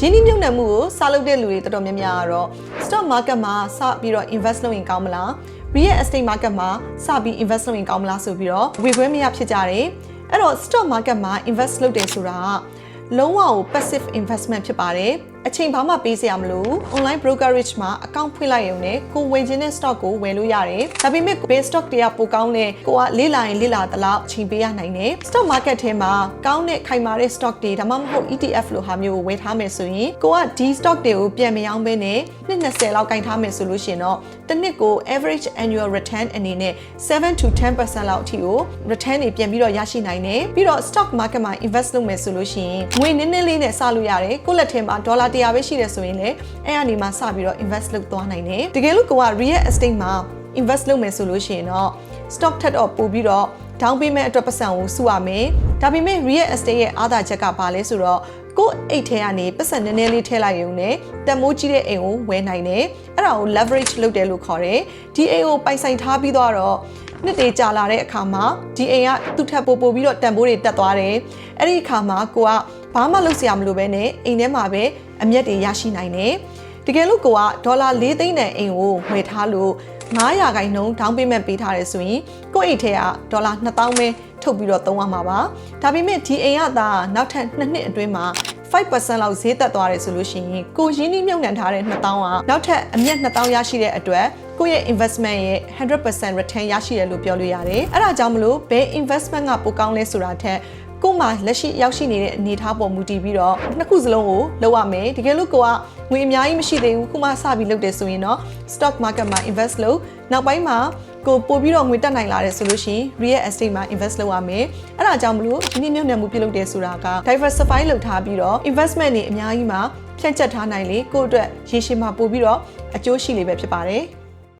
ရင်းနှီးမြှုပ်နှံမှုကိုစလုပ်တဲ့လူတွေတော်တော်များများကတော့ stock market မှာစပြီးတော့ invest လုပ်ရင်ကောင်းမလား real estate market မှာစပြီး invest လုပ်ရင်ကောင်းမလားဆိုပြီးတော့ဝေခွဲမရဖြစ်ကြတယ်အဲ့တော့ stock market မှာ invest လုပ်တယ်ဆိုတာကလုံးဝကို passive investment ဖြစ်ပါတယ် အချိန်ဘာမှပေးစရာမလို online brokerage မှာ account ဖွင့်လိုက်ရုံနဲ့ကိုဝယ်ခြင်းတဲ့ stock ကိုဝယ်လို့ရတယ်ဒါပေမဲ့ base stock တွေကပိုကောင်းတဲ့ကိုကလေးလာရင်လေးလာသလောက်အချိန်ပေးရနိုင်တယ် stock market ထဲမှာကောင်းတဲ့ခိုင်မာတဲ့ stock တွေဒါမှမဟုတ် ETF လိုဟာမျိုးကိုဝယ်ထားမယ်ဆိုရင်ကိုကဒီ stock တွေကိုပြန်မရောင်းဘဲနဲ့နှစ်20လောက်ကင်ထားမယ်ဆိုလို့ရှိရင်တော့တစ်နှစ်ကို average annual return အနေနဲ့7 to 10%လောက်အထိကို return တွေပြန်ပြီးတော့ရရှိနိုင်တယ်ပြီးတော့ stock market မှာ invest လုပ်မယ်ဆိုလို့ရှိရင်ငွေနည်းနည်းလေးနဲ့စလို့ရတယ်ကိုယ့်လက်ထဲမှာဒေါ်လာ100ပဲရှိတယ်ဆိုရင်လည်းအဲ့အနေမှာစပြီးတော့ invest လုပ်သွားနိုင်တယ်တကယ်လို့ကိုက real estate မှာ invest လုပ်မယ်ဆိုလို့ရှိရင်တော့ stock ထက်တော့ပို့ပြီးတော့ down payment အတွက်ပတ်စံကိုစုရမယ်ဒါပေမဲ့ real estate ရဲ့အားသာချက်ကဘာလဲဆိုတော့ ကိုယ့်အိတ်ထဲကနေပတ်စံနည်းနည်းလေးထည့်လိုက်ရုံနဲ့တန်မိုးကြီးတဲ့အိမ်ကိုဝယ်နိုင်တယ်အဲ့ဒါကို leverage လုပ်တယ်လို့ခေါ်တယ်ဒီအိမ်ကိုပိုင်ဆိုင်ထားပြီးတော့နှစ်တေကြာလာတဲ့အခါမှာဒီအိမ်ကသူ့ထက်ပိုပိုပြီးတော့တန်ဖိုးတွေတက်သွားတယ်အဲ့ဒီအခါမှာကိုကဘာမှလုပ်စရာမလိုပဲနဲ့အိမ်ထဲမှာပဲအမျက်တွေရရှိနိုင်တယ်တကယ်လို့ကိုကဒေါ်လာ၄သိန်းတန်အိမ်ကိုဝယ်ထားလို့900ခိုင်နှုန်း down payment ပေးထားတယ်ဆိုရင်ကိုယ့်အိတ်ထဲကဒေါ်လာ2000ပဲထုတ်ပြီးတော့သုံးရမှာပါဒါပေမဲ့ဒီအိမ်ကသာနောက်ထပ်2နှစ်အတွင်းမှာ 5%လောက်ဈေးသက်သွားတယ်ဆိုလို့ရှိရင်ကိုရင်းနှီးမြှုပ်နှံထားတဲ့2000ကနောက်ထပ်အမြတ်2000ရရှိတဲ့အတွက်ကိုယ့်ရဲ့ investment ရဲ့100% return ရရှိတယ်လို့ပြောလို့ရတယ်။အဲဒါကြောင့်မလို့ဘယ် investment ကပိုကောင်းလဲဆိုတာထက် ကို့မှာလက်ရှိရောက်ရှိနေတဲ့အနေအထားပေါ်မူတည်ပြီးတော့နှစ်ခုစလုံးကိုလုပ်ရမယ်တကယ်လို့ကိုကငွေအများကြီးမရှိသေးဘူးခုမှစပြီးလုပ်တယ်ဆိုရင်တော့ stock market မှာ invest လုပ်နောက်ပိုင်းမှာကိုပို့ပြီးတော့ငွေတက်နိုင်လာတယ်ဆိုလို့ရှိရင် real estate မှာ invest လုပ်ရမယ်အဲ့ဒါကြောင့်မလို့ဒီနေ့မြုပ်နှံမှုပြုလုပ်တယ်ဆိုတာက diversify လုပ်ထားပြီးတော့ investment တွေအများကြီးမှာဖြန့်ကျက်ထားနိုင်လေကိုယ့်အတွက်ရေရှည်မှာပို့ပြီးတော့အကျိုးရှိလေပဲဖြစ်ပါတယ်